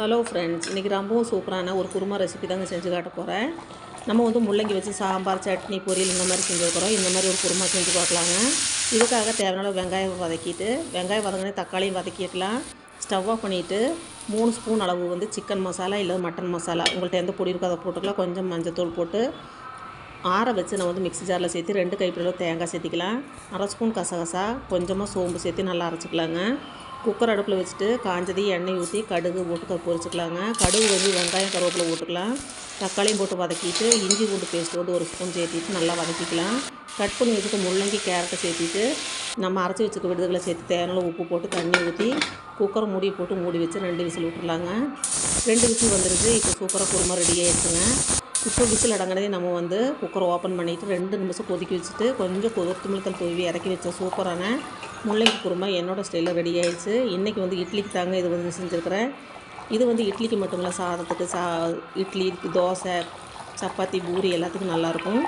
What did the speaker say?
Hello friends இன்றைக்கி ரொம்பவும் சூப்பரான ஒரு குருமா ரெசிபி தாங்க செஞ்சு காட்ட போகிறேன் நம்ம வந்து முள்ளங்கி வச்சு சாம்பார் சட்னி பொரியல் இந்த மாதிரி செஞ்சுருக்கிறோம் இந்த மாதிரி ஒரு குருமா செஞ்சு பார்க்கலாங்க. இதுக்காக தேவையான வெங்காயம் வதக்கிட்டு வெங்காயம் வதங்கினே தக்காளியும் வதக்கிடலாம் ஸ்டவ் ஆஃப் பண்ணிவிட்டு மூணு ஸ்பூன் அளவு வந்து சிக்கன் மசாலா இல்லை மட்டன் மசாலா உங்கள்கிட்ட எந்த பொடி இருக்கோ அதை போட்டுக்கலாம். கொஞ்சம் மஞ்சத்தூள் போட்டு ஆற வச்சு நான் வந்து மிக்ஸி ஜாரில் சேர்த்து ரெண்டு கைப்பிடி தேங்காய் சேர்த்திக்கலாம். அரை ஸ்பூன் கசகசா கொஞ்சமாக சோம்பு சேர்த்து நல்லா அரைச்சிக்கலாங்க. குக்கர் அடுப்பில் வச்சுட்டு காஞ்சதையும் எண்ணெய் ஊற்றி கடுகு போட்டு க- பொரிச்சுக்கலாங்க. கடுகு வந்து வெங்காயம் கருவேப்பிலை போட்டுக்கலாம். தக்காளியும் போட்டு வதக்கிட்டு இஞ்சி பூண்டு பேஸ்ட் வந்து ஒரு ஸ்பூன் சேர்த்திட்டு நல்லா வதக்கிக்கலாம். கட் பண்ணி வச்சுட்டு முள்ளங்கி கேரட்டை சேர்த்திட்டு நம்ம அரைச்சி வச்சுக்க விடுதலை சேர்த்து தேவையான உப்பு போட்டு தண்ணி ஊற்றி குக்கரை மூடி போட்டு மூடி வச்சு ரெண்டு விசில் விட்டுறலாங்க. ரெண்டு விசில் வந்துருச்சு. இப்போ சூப்பராக குருமா ரெடி இருக்குங்க இப்போ விசில் அடங்கினதே நம்ம வந்து குக்கரை ஓப்பன் பண்ணிவிட்டு ரெண்டு நிமிஷம் கொதிக்க வச்சுட்டு கொஞ்சம் கொத்தமல்லி தூவி இறக்கி வச்ச சூப்பரான முள்ளங்கி குருமா என்னோடய ஸ்டைலில் ரெடி ஆயிடுச்சு. இன்றைக்கி வந்து இட்லிக்கு தாங்க இது வந்து செஞ்சுருக்கிறேன். இது வந்து இட்லிக்கு மட்டும் இல்லை சாதத்துக்கு சா இட்லி தோசை சப்பாத்தி பூரி எல்லாத்துக்கும் நல்லாயிருக்கும்